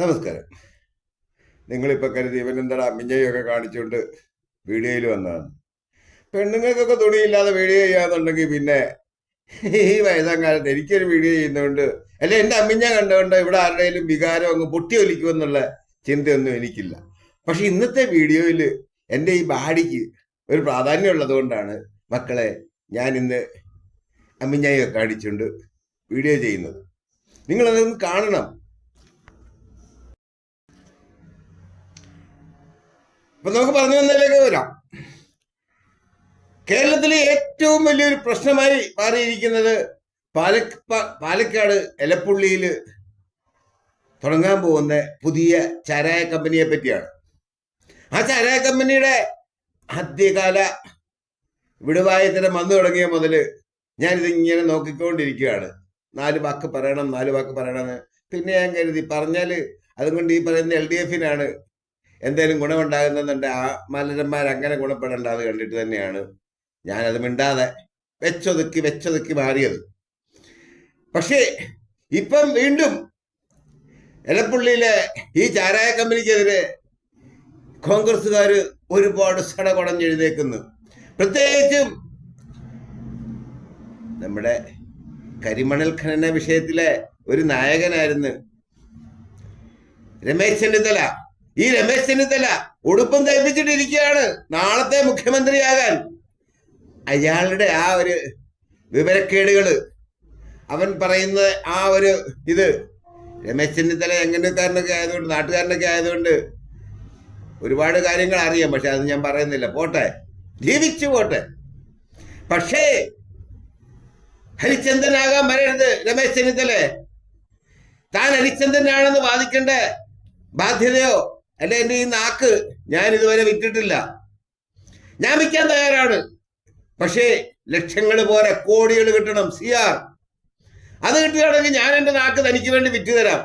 നമസ്കാരം. നിങ്ങളിപ്പോൾ കരുതി ഇവനെന്താടാ മിഞ്ഞയൊക്കെ കാണിച്ചുകൊണ്ട് വീഡിയോയിൽ വന്നതാണ്. പെണ്ണുങ്ങൾക്കൊക്കെ തുണിയില്ലാതെ വീഡിയോ ചെയ്യാന്നുണ്ടെങ്കിൽ പിന്നെ ഈ വയസ്സാം കാലത്ത് എനിക്കൊരു വീഡിയോ ചെയ്യുന്നതുകൊണ്ട് അല്ലെ എന്റെ അമ്മിഞ്ഞ കണ്ടുകൊണ്ട് ഇവിടെ ആരുടെയും വികാരം അങ്ങ് പൊട്ടിയൊലിക്കുമെന്നുള്ള ചിന്തയൊന്നും എനിക്കില്ല. പക്ഷെ ഇന്നത്തെ വീഡിയോയിൽ എന്റെ ഈ ബാഡിക്ക് ഒരു പ്രാധാന്യം ഉള്ളതുകൊണ്ടാണ് മക്കളെ ഞാൻ ഇന്ന് അമ്മിഞ്ഞയൊക്കെ കാണിച്ചുകൊണ്ട് വീഡിയോ ചെയ്യുന്നത്. നിങ്ങളതൊന്ന് കാണണം. അപ്പൊ നമുക്ക് പറഞ്ഞു വന്നതിലേക്ക് വരാം. കേരളത്തിലെ ഏറ്റവും വലിയൊരു പ്രശ്നമായി മാറിയിരിക്കുന്നത് പാലക് പ- പാലക്കാട് എലപ്പുള്ളിയിൽ തുടങ്ങാൻ പോകുന്ന പുതിയ ചാരായ കമ്പനിയെ പറ്റിയാണ്. ആ ചാരായ കമ്പനിയുടെ ആദ്യകാല വിടുവായത്തിന് വന്നു തുടങ്ങിയ മുതൽ ഞാൻ ഇതിങ്ങനെ നോക്കിക്കൊണ്ടിരിക്കുകയാണ്. നാല് വാക്ക് പറയണം നാല് വാക്ക് പറയണമെന്ന്. പിന്നെ ഞാൻ കരുതി പറഞ്ഞാൽ അതുകൊണ്ട് ഈ പറയുന്ന എൽ ഡി എഫിനാണ് എന്തേലും ഗുണമുണ്ടാകുന്നുണ്ട് ആ മലരന്മാർ അങ്ങനെ ഗുണപ്പെടേണ്ട അത് കണ്ടിട്ട് തന്നെയാണ് ഞാനത് മിണ്ടാതെ വെച്ചൊതുക്കി വെച്ചൊതുക്കി മാറിയത്. പക്ഷേ ഇപ്പം വീണ്ടും എലപ്പുള്ളിയിലെ ഈ ചാരായ കമ്പനിക്കെതിരെ കോൺഗ്രസ്സുകാർ ഒരുപാട് സട കുടഞ്ഞെഴുതേക്കുന്നു പ്രത്യേകിച്ചും നമ്മുടെ കരിമണൽ ഖനന വിഷയത്തിലെ ഒരു നായകനായിരുന്നു രമേശ് ചെന്നിത്തല. ഈ രമേശ് ചെന്നിത്തല ഉടുപ്പും തയ്പ്പിച്ചിട്ടിരിക്കുകയാണ്. നാളത്തെ മുഖ്യമന്ത്രിയാകാൻ. അയാളുടെ ആ ഒരു വിവരക്കേടുകൾ അവൻ പറയുന്ന ആ ഒരു ഇത് രമേശ് ചെന്നിത്തല എങ്ങനെക്കാരനൊക്കെ ആയതുകൊണ്ട് നാട്ടുകാരനൊക്കെ ആയതുകൊണ്ട് ഒരുപാട് കാര്യങ്ങൾ അറിയാം. പക്ഷെ അത് ഞാൻ പറയുന്നില്ല. പോട്ടെ. ജീവിച്ചു പോട്ടെ. പക്ഷേ ഹരിചന്ദ്രനാകാൻ വരരുത് രമേശ് ചെന്നിത്തലേ. താൻ ഹരിചന്ദനാണെന്ന് വാദിക്കേണ്ട ബാധ്യതയോ അല്ലെ എന്റെ ഈ നാക്ക് ഞാൻ ഇതുവരെ വിറ്റിട്ടില്ല. ഞാൻ വിൽക്കാൻ തയ്യാറാണ്. പക്ഷേ ലക്ഷങ്ങൾ പോലെ കോടികൾ കിട്ടണം സി ആർ അത് കിട്ടുകയാണെങ്കിൽ ഞാൻ എന്റെ നാക്ക് തനിക്ക് വേണ്ടി വിറ്റ് തരാം.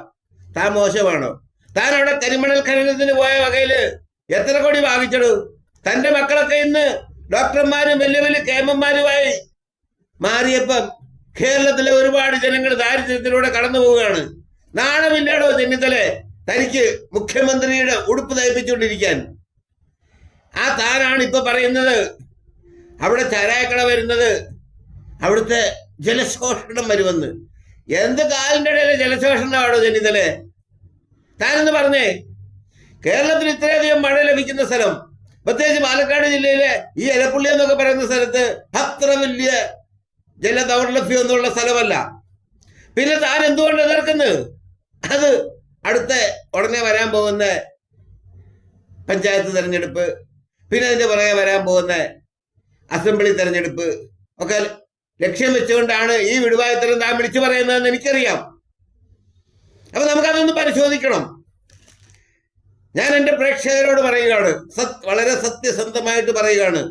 താൻ മോശമാണോ? താൻ അവിടെ കരിമണൽ ഖനനത്തിന് പോയ വകയിൽ എത്ര കോടി വാങ്ങിച്ചടു? തന്റെ മക്കളൊക്കെ ഇന്ന് ഡോക്ടർമാരും വലിയ വലിയ കേമന്മാരുമായി മാറിയപ്പം കേരളത്തിലെ ഒരുപാട് ജനങ്ങൾ ദാരിദ്ര്യത്തിലൂടെ കടന്നു പോവുകയാണ് നാണമില്ലാടോ ചെന്നിത്തലേ തനിക്ക് മുഖ്യമന്ത്രിയുടെ ഉടുപ്പ് തയ്പ്പിച്ചുകൊണ്ടിരിക്കാൻ. ആ താനാണ് ഇപ്പൊ പറയുന്നത്. അവിടെ ചാരായക്കട വരുന്നത്. അവിടുത്തെ ജലശോഷണം വരുമെന്ന്. എന്ത് കാലിന്റെ ഇടയിലെ ജലശോഷണമാണോ ജനിതലെ? താനെന്ന് പറഞ്ഞേ? കേരളത്തിൽ ഇത്രയധികം മഴ ലഭിക്കുന്ന സ്ഥലം പ്രത്യേകിച്ച് പാലക്കാട് ജില്ലയിലെ ഈ എലപ്പുള്ളി എന്നൊക്കെ പറയുന്ന സ്ഥലത്ത് അത്ര വലിയ ജലദൗർലഭ്യം എന്നുള്ള സ്ഥലമല്ല. പിന്നെ താൻ എന്തുകൊണ്ട് എതിർക്കുന്നത് അത് ഉടനെ വരാൻ പോകുന്ന പഞ്ചായത്ത് തെരഞ്ഞെടുപ്പ് പിന്നെ അതിന്റെ പുറകെ വരാൻ പോകുന്ന അസംബ്ലി തെരഞ്ഞെടുപ്പ് ഒക്കെ ലക്ഷ്യം വെച്ചുകൊണ്ടാണ് ഈ വിടുവായത്തരം താൻ വിളിച്ചു പറയുന്നതെന്ന് എനിക്കറിയാം. അപ്പൊ നമുക്കതൊന്ന് പരിശോധിക്കണം. ഞാൻ എന്റെ പ്രേക്ഷകരോട് പറയുകയാണ്. സത് വളരെ സത്യസന്ധമായിട്ട് പറയുകയാണ്.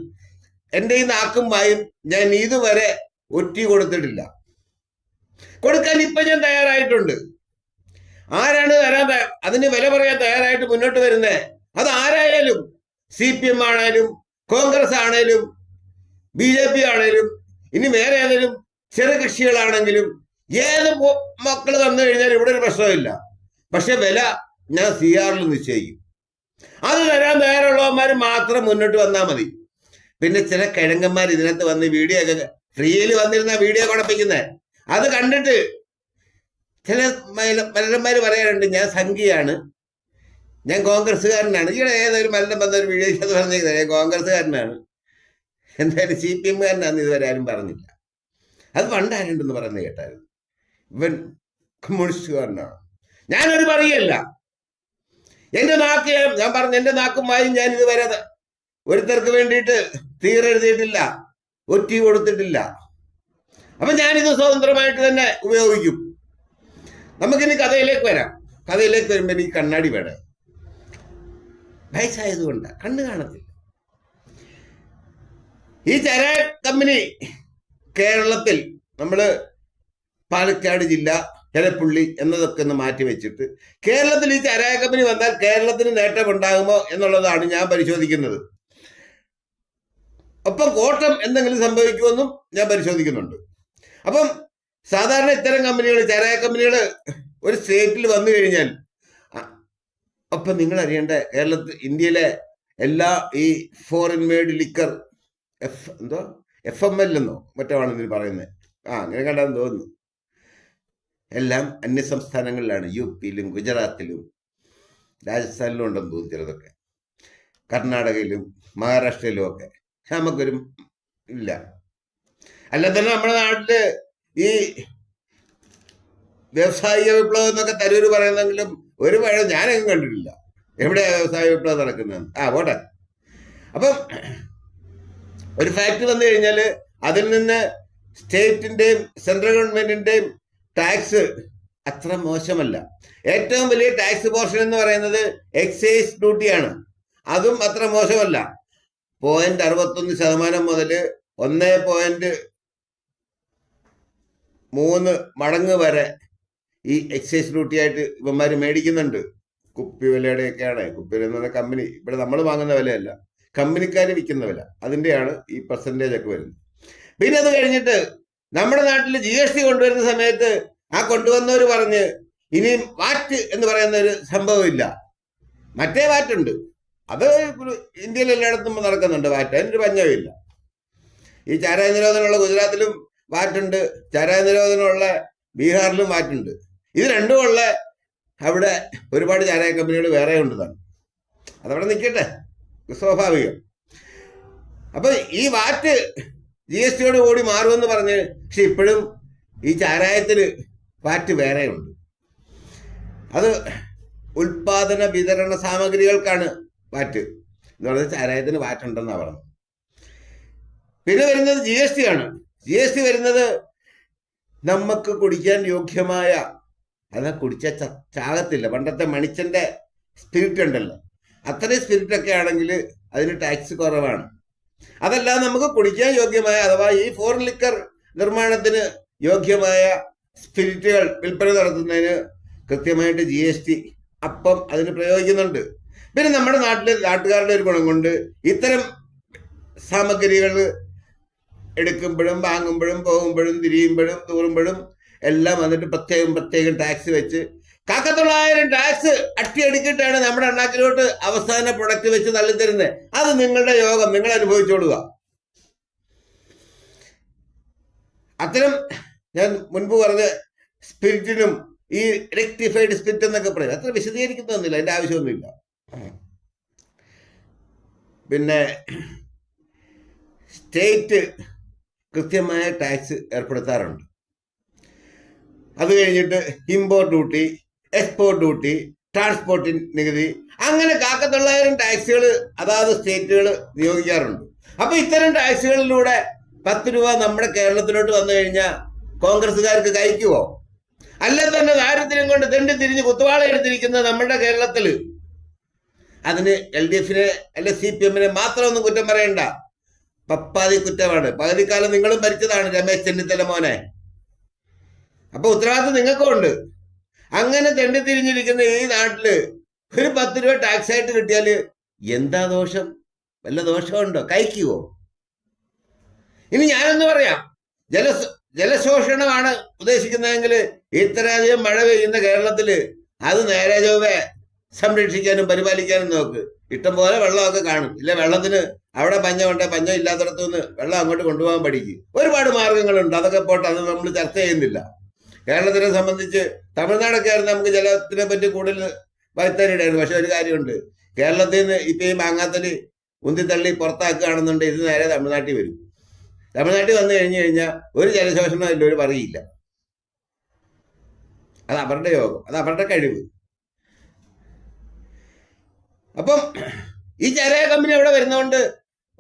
എന്റെ ഈ നാക്കും വായും ഞാൻ ഇതുവരെ ഒറ്റി കൊടുത്തിട്ടില്ല കൊടുക്കാൻ ഇപ്പൊ ഞാൻ തയ്യാറായിട്ടുണ്ട്. ആരാണ് തരാൻ അതിന് വില പറയാൻ തയ്യാറായിട്ട് മുന്നോട്ട് വരുന്നത് അത് ആരായാലും സി പി എം ആണേലും കോൺഗ്രസ് ആണേലും ബി ജെ പി ആണേലും ഇനി വേറെ ഏതെങ്കിലും ചെറു കക്ഷികളാണെങ്കിലും ഏത് മക്കൾ തന്നു കഴിഞ്ഞാൽ ഇവിടെ ഒരു പ്രശ്നമില്ല പക്ഷെ വില ഞാൻ സി ആറിൽ നിശ്ചയിക്കും. അത് തരാൻ തയ്യാറുള്ളവന്മാർ മാത്രം മുന്നോട്ട് വന്നാൽ മതി. പിന്നെ ചില കിഴങ്ങന്മാർ ഇതിനകത്ത് വന്ന് വീഡിയോ ഒക്കെ ഫ്രീയിൽ വന്നിരുന്ന വീഡിയോ കുഴപ്പിക്കുന്നത് അത് കണ്ടിട്ട് ചില മലരന്മാർ പറയാറുണ്ട് ഞാൻ സംഖ്യയാണ് ഞാൻ കോൺഗ്രസ്സുകാരനാണ്. ഇവിടെ ഏതൊരു മലരം വന്ന ഒരു വീഡിയോ അത് പറഞ്ഞിരിക്കുന്നത് ഞാൻ കോൺഗ്രസ്സുകാരനാണ്. എന്തായാലും സി പി എമ്മുകാരനാന്ന് ഇതുവരെ ആരും പറഞ്ഞില്ല. അത് പണ്ടാരുണ്ടെന്ന് പറയുന്നത് കേട്ടായിരുന്നു. ഇവൻ കമ്മ്യൂണിസ്റ്റുകാരനാണ്. ഞാനത് പറയല്ല. എന്റെ നാക്ക് ഞാൻ- പറഞ്ഞു എന്റെ നാക്കും വായും ഞാൻ ഇതുവരെ ഒരുത്തർക്ക് വേണ്ടിയിട്ട് തീരെഴുതിയിട്ടില്ല ഒറ്റി കൊടുത്തിട്ടില്ല. അപ്പൊ ഞാനിത് സ്വതന്ത്രമായിട്ട് തന്നെ ഉപയോഗിക്കും. നമുക്കിനി കഥയിലേക്ക് വരാം. കഥയിലേക്ക് വരുമ്പോൾ എനിക്ക് കണ്ണാടി വേണം. വയസ്സായതുകൊണ്ട് കണ്ണ് കാണത്തില്ല. ഈ ചര കമ്പനി കേരളത്തിൽ നമ്മൾ പാലക്കാട് ജില്ല എലപ്പുള്ളി എന്നതൊക്കെ ഒന്ന് മാറ്റി വെച്ചിട്ട് കേരളത്തിൽ ഈ ചരായ കമ്പനി വന്നാൽ കേരളത്തിന് നേട്ടമുണ്ടാകുമോ എന്നുള്ളതാണ് ഞാൻ പരിശോധിക്കുന്നത്. ഒപ്പം കോട്ടം എന്തെങ്കിലും സംഭവിക്കുമെന്നും ഞാൻ പരിശോധിക്കുന്നുണ്ട്. അപ്പം സാധാരണ ഇത്തരം കമ്പനികൾ ചെറിയ കമ്പനികൾ ഒരു സ്റ്റേറ്റിൽ വന്നു കഴിഞ്ഞാൽ അപ്പൊ നിങ്ങൾ അറിയേണ്ട കേരളത്തിൽ ഇന്ത്യയിലെ എല്ലാ ഈ ഫോറിൻ മെയ്ഡ് ലിക്കർ എഫ് എന്തോ? എഫ് എം എൽ എന്നോ മറ്റോ ആണ് പറയുന്നത് ആ അങ്ങനെ കണ്ടാന്ന് തോന്നുന്നു. എല്ലാം അന്യ സംസ്ഥാനങ്ങളിലാണ് യു പിയിലും ഗുജറാത്തിലും രാജസ്ഥാനിലും ഉണ്ടെന്ന് തോന്നുന്നു ചിലതൊക്കെ. കർണാടകയിലും മഹാരാഷ്ട്രയിലും ഒക്കെ. നമുക്കൊരു ഇല്ല. അല്ല തന്നെ നമ്മുടെ നാട്ടിൽ ഈ വ്യവസായിക വിപ്ലവം എന്നൊക്കെ തരൂർ പറയുന്നെങ്കിലും ഒരു പഴം ഞാനെങ്ങും കണ്ടിട്ടില്ല. എവിടെയാ വ്യവസായ വിപ്ലവം നടക്കുന്നത് ആ പോട്ടെ. അപ്പം ഒരു ഫാക്ടറി വന്നു കഴിഞ്ഞാൽ അതിൽ നിന്ന് സ്റ്റേറ്റിന്റെയും സെൻട്രൽ ഗവൺമെന്റിന്റെയും ടാക്സ് അത്ര മോശമല്ല. ഏറ്റവും വലിയ ടാക്സ് പോർഷൻ എന്ന് പറയുന്നത് എക്സൈസ് ഡ്യൂട്ടിയാണ് അതും അത്ര മോശമല്ല. പോയിന്റ് അറുപത്തൊന്ന് ശതമാനം മുതൽ ഒന്ന് പോയിന്റ് മൂന്ന് മടങ്ങ് വരെ ഈ എക്സൈസ് ഡ്യൂട്ടി ആയിട്ട് ഇവന്മാർ മേടിക്കുന്നുണ്ട്. കുപ്പി വിലയുടെയൊക്കെയാണ്. കുപ്പി വില എന്ന് പറഞ്ഞ കമ്പനി ഇവിടെ നമ്മൾ വാങ്ങുന്ന വിലയല്ല. കമ്പനിക്കാർ വിൽക്കുന്ന വില. അതിന്റെയാണ് ഈ പെർസെന്റേജ് ഒക്കെ വരുന്നത്. പിന്നെ അത് കഴിഞ്ഞിട്ട് നമ്മുടെ നാട്ടിൽ ജി എസ് ടി കൊണ്ടുവരുന്ന സമയത്ത് ആ കൊണ്ടുവന്നവർ പറഞ്ഞ് ഇനിയും വാറ്റ് എന്ന് പറയുന്ന ഒരു സംഭവമില്ല. മറ്റേ വാറ്റുണ്ട് അത് ഇന്ത്യയിൽ എല്ലായിടത്തും നടക്കുന്നുണ്ട് വാറ്റ് അതിനൊരു പഞ്ഞമില്ല ഈ ചാരായ നിരോധനമുള്ള ഗുജറാത്തിലും വാറ്റുണ്ട് ചാരായ നിരോധനമുള്ള ബീഹാറിലും വാറ്റുണ്ട് ഇത് രണ്ടും ഉള്ള അവിടെ ഒരുപാട് ചാരായ കമ്പനികൾ വേറെ ഉണ്ട് അതവിടെ നിൽക്കട്ടെ. സ്വാഭാവികം. അപ്പൊ ഈ വാറ്റ് ജി എസ് ടിയോട് കൂടി മാറുമെന്ന് പറഞ്ഞ് പക്ഷെ ഇപ്പോഴും ഈ ചാരായത്തിന് വാറ്റ് വേറെയുണ്ട് അത് ഉൽപാദന വിതരണ സാമഗ്രികൾക്കാണ് വാറ്റ്. എന്ന് പറഞ്ഞാൽ ചാരായത്തിന് വാറ്റ് ഉണ്ടെന്നാണ് പറഞ്ഞത്. പിന്നെ വരുന്നത് ജി എസ് ടി ആണ്. ജി എസ് ടി വരുന്നത് നമുക്ക് കുടിക്കാൻ യോഗ്യമായ അത് കുടിച്ച ചാകത്തില്ല. പണ്ടത്തെ മണിച്ചന്റെ സ്പിരിറ്റ് ഉണ്ടല്ലോ. അത്രയും സ്പിരിറ്റ് ഒക്കെ ആണെങ്കിൽ അതിന് ടാക്സ് കുറവാണ്. അതല്ല നമുക്ക് കുടിക്കാൻ യോഗ്യമായ അഥവാ ഈ ഫോർ ലിക്കർ നിർമ്മാണത്തിന് യോഗ്യമായ സ്പിരിറ്റുകൾ വിൽപ്പന നടത്തുന്നതിന് കൃത്യമായിട്ട് ജി എസ് ടി അപ്പം അതിന് പ്രയോഗിക്കുന്നുണ്ട്. പിന്നെ നമ്മുടെ നാട്ടിലെ നാട്ടുകാരുടെ ഒരു ഗുണം കൊണ്ട് ഇത്തരം സാമഗ്രികൾ എടുക്കുമ്പോഴും വാങ്ങുമ്പോഴും പോകുമ്പോഴും തിരിയുമ്പോഴും തൂറുമ്പോഴും എല്ലാം വന്നിട്ട് പ്രത്യേകം പ്രത്യേകം ടാക്സ് വെച്ച് കാക്ക കാക്കത്തൊള്ളായിരം ടാക്സ് അട്ടിയടിക്കിട്ടാണ് നമ്മുടെ അണ്ണാക്കിലോട്ട് അവസാന പ്രൊഡക്റ്റ് വെച്ച് തള്ളിത്തരുന്നത്. അത് നിങ്ങളുടെ യോഗം നിങ്ങൾ അനുഭവിച്ചോളുക. അത്തരം ഞാൻ മുൻപ് പറഞ്ഞ സ്പിരിറ്റിനും ഈ റെക്ടിഫൈഡ് സ്പിരിറ്റ് എന്നൊക്കെ പറയും. അത്ര വിശദീകരിക്കുന്നൊന്നുമില്ല അതിന്റെ ആവശ്യമൊന്നുമില്ല. പിന്നെ സ്റ്റേറ്റ് കൃത്യമായ ടാക്സ് ഏർപ്പെടുത്താറുണ്ട്. അത് കഴിഞ്ഞിട്ട് ഇമ്പോർട്ട് ഡ്യൂട്ടി എക്സ്പോർട്ട് ഡ്യൂട്ടി ട്രാൻസ്പോർട്ടിൻ നികുതി അങ്ങനെ കാക്കത്തൊള്ളായിരം ടാക്സുകൾ അതാത് സ്റ്റേറ്റുകൾ നിയോഗിക്കാറുണ്ട്. അപ്പോൾ ഇത്തരം ടാക്സുകളിലൂടെ പത്ത് രൂപ നമ്മുടെ കേരളത്തിലോട്ട് വന്നു കഴിഞ്ഞാൽ കോൺഗ്രസ്സുകാർക്ക് കഴിക്കുവോ? അല്ല തന്നെ ദാരിദ്ര്യം കൊണ്ട് തെണ്ടി തിരിഞ്ഞ് കുത്തുവാള എടുത്തിരിക്കുന്ന നമ്മുടെ കേരളത്തിൽ അതിന് എൽ ഡി എഫിനെ അല്ലെ സി പി എമ്മിനെ മാത്രമൊന്നും കുറ്റം പറയണ്ട. പപ്പാതി കുറ്റമാണ്. പകുതിക്കാലം നിങ്ങളും ഭരിച്ചതാണ് രമേശ് ചെന്നിത്തല മോനെ. അപ്പൊ ഉത്തരവാദിത്വം നിങ്ങൾക്കും ഉണ്ട്. അങ്ങനെ തെണ്ടി തിരിഞ്ഞിരിക്കുന്ന ഈ നാട്ടിൽ ഒരു പത്ത് രൂപ ടാക്സ് ആയിട്ട് കിട്ടിയാൽ എന്താ ദോഷം? വല്ല ദോഷമുണ്ടോ കഴിക്കുവോ? ഇനി ഞാനൊന്ന് പറയാം. ജല ജലശോഷണമാണ് ഉദ്ദേശിക്കുന്നതെങ്കിൽ ഇത്രയധികം മഴ പെയ്യുന്ന കേരളത്തിൽ അത് നേരെ ചൊവ്വേ സംരക്ഷിക്കാനും പരിപാലിക്കാനും നോക്ക്. ഇഷ്ടം പോലെ വെള്ളമൊക്കെ കാണും. ഇല്ല വെള്ളത്തിന് അവിടെ പഞ്ഞമുണ്ട് പഞ്ഞം ഇല്ലാത്തടത്തു നിന്ന് വെള്ളം അങ്ങോട്ട് കൊണ്ടുപോകാൻ പഠിക്കും. ഒരുപാട് മാർഗങ്ങളുണ്ട് അതൊക്കെ പോട്ടെ അത് നമ്മൾ ചർച്ച ചെയ്യുന്നില്ല. കേരളത്തിനെ സംബന്ധിച്ച് തമിഴ്നാടൊക്കെ ആയിരുന്നു നമുക്ക് ജലത്തിനെ പറ്റി കൂടുതൽ വരുത്താനിടയായിരുന്നു പക്ഷെ ഒരു കാര്യമുണ്ട്. കേരളത്തിൽ നിന്ന് ഇപ്പം ഈ മാങ്ങാത്തലി ഉന്തിത്തള്ളി പുറത്താക്കുകയാണെന്നുണ്ട് ഇത് നേരെ തമിഴ്നാട്ടിൽ വരും. തമിഴ്നാട്ടിൽ വന്നു കഴിഞ്ഞു കഴിഞ്ഞാൽ ഒരു ജലശോഷണം ഇല്ല ഒരു പറയില്ല അത് അവരുടെ യോഗം അത് അവരുടെ കഴിവ്. അപ്പം ഈ ചെറിയ കമ്പനി അവിടെ വരുന്നതുകൊണ്ട്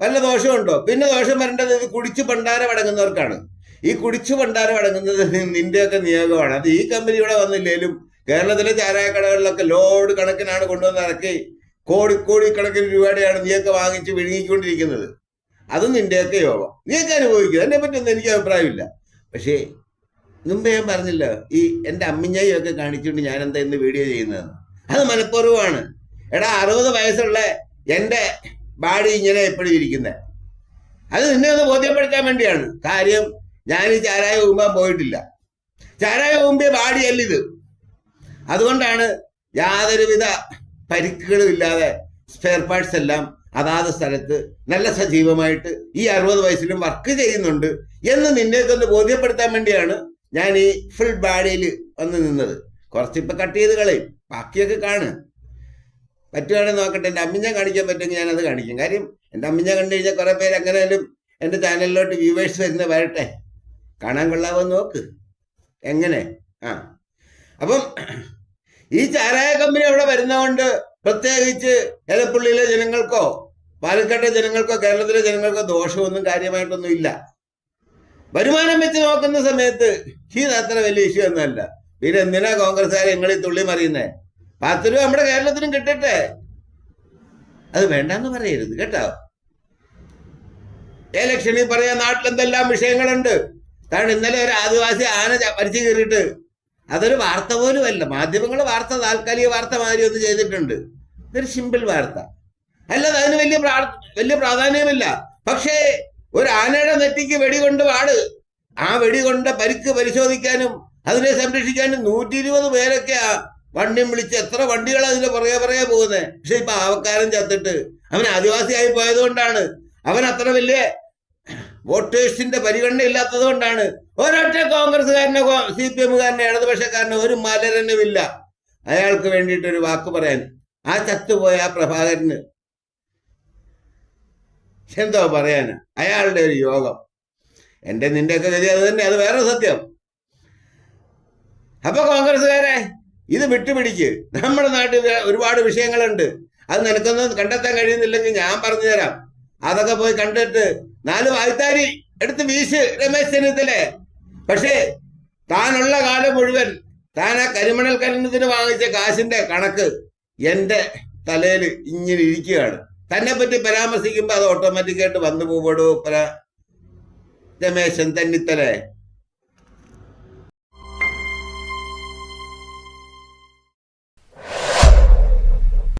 വല്ല ദോഷമുണ്ടോ? പിന്നെ ദോഷം വരേണ്ടത് ഇത് കുടിച്ചു പണ്ടാരം അടങ്ങുന്നവർക്കാണ്. ഈ കുടിച്ചു പണ്ടാരം അടങ്ങുന്നത് നിന്റെയൊക്കെ നിയോഗമാണ്. അത് ഈ കമ്പനി ഇവിടെ വന്നില്ലേലും കേരളത്തിലെ ചാരായ കടകളിലൊക്കെ ലോഡ് കണക്കിനാണ് കൊണ്ടുവന്ന് ഇറക്കി കോടി കോടി കണക്കിന് രൂപയുടെയാണ് നീയൊക്കെ വാങ്ങിച്ച് വിഴുങ്ങിക്കൊണ്ടിരിക്കുന്നത്. അത് നിന്റെയൊക്കെ യോഗം. നീയൊക്കെ അനുഭവിക്കുക എന്നെ പറ്റൊന്നും എനിക്ക് അഭിപ്രായമില്ല. പക്ഷേ മുമ്പേ ഞാൻ പറഞ്ഞില്ല ഈ എന്റെ അമ്മിഞ്ഞയൊക്കെ കാണിച്ചുകൊണ്ട് ഞാൻ എന്താ ഇന്ന് വീഡിയോ ചെയ്യുന്നത്? അത് മനഃപൂർവമാണ്. എടാ അറുപത് വയസ്സുള്ള എന്റെ ബാഡി ഇങ്ങനെ എപ്പോഴും ഇരിക്കുന്നത് അത് നിന്നെ ഒന്ന് ബോധ്യപ്പെടുത്താൻ വേണ്ടിയാണ്. കാര്യം ഞാൻ ഈ ചാരായ ഊമ്പാൻ പോയിട്ടില്ല. ചാരായ ഊമ്പിയ ബാഡിയല്ല ഇത്. അതുകൊണ്ടാണ് യാതൊരുവിധ പരിക്കുകളും ഇല്ലാതെ സ്പെയർ പാർട്സ് എല്ലാം അതാത് സ്ഥലത്ത് നല്ല സജീവമായിട്ട് ഈ അറുപത് വയസ്സിലും വർക്ക് ചെയ്യുന്നുണ്ട് എന്ന് നിന്നെ ഒന്ന് ബോധ്യപ്പെടുത്താൻ വേണ്ടിയാണ് ഞാൻ ഈ ഫുൾ ബാഡിയിൽ വന്ന് നിന്നത്. കുറച്ചിപ്പോൾ കട്ട് ചെയ്ത് കളയും. ബാക്കിയൊക്കെ കാണും. പറ്റുവാണെങ്കിൽ നോക്കട്ടെ എന്റെ അമ്മിഞ്ഞ കാണിക്കാൻ പറ്റുമെങ്കിൽ ഞാനത് കാണിക്കും. കാര്യം എന്റെ അമ്മിഞ്ഞ കണ്ടു കഴിഞ്ഞാൽ കുറേ പേര് എങ്ങനെയാലും എന്റെ ചാനലിലോട്ട് വ്യൂവേഴ്സ് വരുന്ന വരട്ടെ. കാണാൻ കൊള്ളാവോ നോക്ക്. എങ്ങനെ? ആ. അപ്പം ഈ ചാരായ കമ്പനി അവിടെ വരുന്നതുകൊണ്ട് പ്രത്യേകിച്ച് എലപ്പുള്ളിയിലെ ജനങ്ങൾക്കോ പാലക്കാട്ടെ ജനങ്ങൾക്കോ കേരളത്തിലെ ജനങ്ങൾക്കോ ദോഷമൊന്നും കാര്യമായിട്ടൊന്നും ഇല്ല. വരുമാനം വെച്ച് നോക്കുന്ന സമയത്ത് ഈ അത്ര വലിയ ഇഷ്യൂ ഒന്നുമല്ല. പിന്നെ എന്തിനാ കോൺഗ്രസ്സുകാർ നിങ്ങളീ തുള്ളി മറിയുന്നേ? പത്ത് രൂപ നമ്മുടെ കേരളത്തിനും കിട്ടട്ടെ. അത് വേണ്ടെന്ന് പറയരുത് കേട്ടോ. ഇലക്ഷനിൽ പറയാൻ നാട്ടിൽ എന്തെല്ലാം വിഷയങ്ങളുണ്ട്. കാരണം ഇന്നലെ ഒരു ആദിവാസി ആന പരിച്ചു കയറിയിട്ട്. അതൊരു വാർത്ത പോലും അല്ല. മാധ്യമങ്ങൾ വാർത്ത താൽക്കാലിക വാർത്ത മാതിരി ഒന്ന് ചെയ്തിട്ടുണ്ട്. ഇതൊരു സിമ്പിൾ വാർത്ത. അല്ലാതെ അതിന് വലിയ വലിയ പ്രാധാന്യമില്ല. പക്ഷേ ഒരു ആനയുടെ നെറ്റിക്ക് വെടികൊണ്ട് വാട്. ആ വെടികൊണ്ട പരിക്ക് പരിശോധിക്കാനും അതിനെ സംരക്ഷിക്കാനും നൂറ്റി ഇരുപത് പേരൊക്കെയാ വണ്ടിയും വിളിച്ച് എത്ര വണ്ടികൾ അതിന്റെ പുറകെ പുറകെ പോകുന്നത് പക്ഷെ ഇപ്പൊ ആവക്കാരൻ ചത്തിട്ട് അവൻ ആദിവാസിയായി പോയത് കൊണ്ടാണ് അവൻ അത്ര വലിയ വോട്ടേഴ്സിന്റെ പരിഗണന ഇല്ലാത്തത് കൊണ്ടാണ്. ഒരൊറ്റ കോൺഗ്രസ്സുകാരനോ സി പി എമ്മുകാരനോ ഇടതുപക്ഷക്കാരനോ ഒരു മലരനുമില്ല. അയാൾക്ക് വേണ്ടിയിട്ട് ഒരു വാക്ക് പറയാൻ. ആ ചത്തുപോയ ആ പ്രഭാകരന് എന്തോ പറയാന് അയാളുടെ ഒരു യോഗം. എന്റെ നിന്റെയൊക്കെ ഗതി അത് തന്നെ അത് വേറെ സത്യം. അപ്പൊ കോൺഗ്രസ്സുകാരെ ഇത് വിട്ടുപിടിക്ക്. നമ്മുടെ നാട്ടിൽ ഒരുപാട് വിഷയങ്ങളുണ്ട്. അത് നിനക്കൊന്നും കണ്ടെത്താൻ കഴിയുന്നില്ലെങ്കിൽ ഞാൻ പറഞ്ഞു തരാം. അതൊക്കെ പോയി കണ്ടിട്ട് നാല് വായ്ത്താരി എടുത്ത് വീശ് രമേശ് ചെന്നിത്തലേ. പക്ഷേ താനുള്ള കാലം മുഴുവൻ താൻ ആ കരിമണൽ കലിനത്തിന് വാങ്ങിച്ച കാശിന്റെ കണക്ക് എന്റെ തലയിൽ ഇങ്ങനെ ഇരിക്കുകയാണ്. തന്നെ പറ്റി പരാമർശിക്കുമ്പോൾ അത് ഓട്ടോമാറ്റിക്കായിട്ട് വന്നു പോകടോ പര രമേശൻ തന്നിത്തലേ.